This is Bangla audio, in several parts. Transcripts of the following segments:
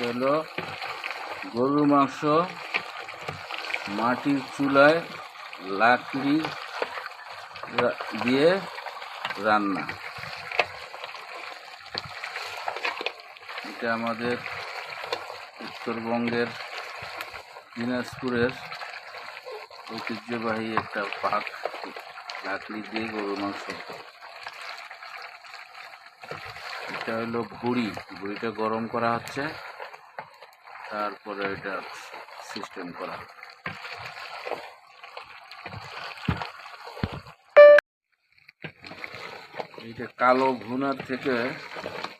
হলো গরুর মাংস, মাটির চুলায় লাকড়ি দিয়ে রান্না। এটা আমাদের উত্তরবঙ্গের দিনাজপুরের ঐতিহ্যবাহী একটা পাক লাকড়ি দিয়ে গরুর মাংস। এটা হলো ভুড়ি, ভুড়িটা গরম করা হচ্ছে। তারপরে এটা সিস্টেম করা। এইটা কালো ভুনার থেকে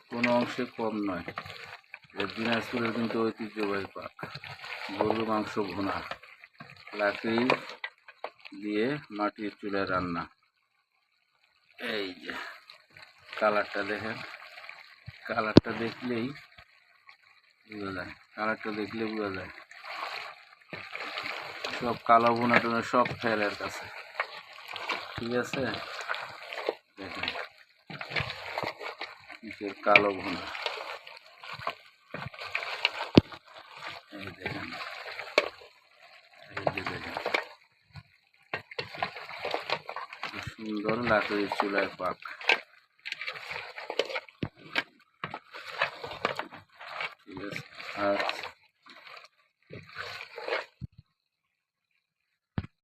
কোনো অংশে কম নয়। এটা দিনাজপুরের কিন্তু ঐতিহ্যবাহী পাক গরুর মাংস ভুনা লাকড়ি দিয়ে মাটির চুলায় রান্না। এই যে কালারটা দেখেন। কালারটা দেখলেই বোঝা যায়, কালারটা দেখলে বোঝা যায়। সব কালো ভুনা টুনা সব ফেলের কাছে। ঠিক আছে? দেখেন কালো ভুনা। দেখেন সুন্দর লাকড়ির চুলায় পাক। 嗯。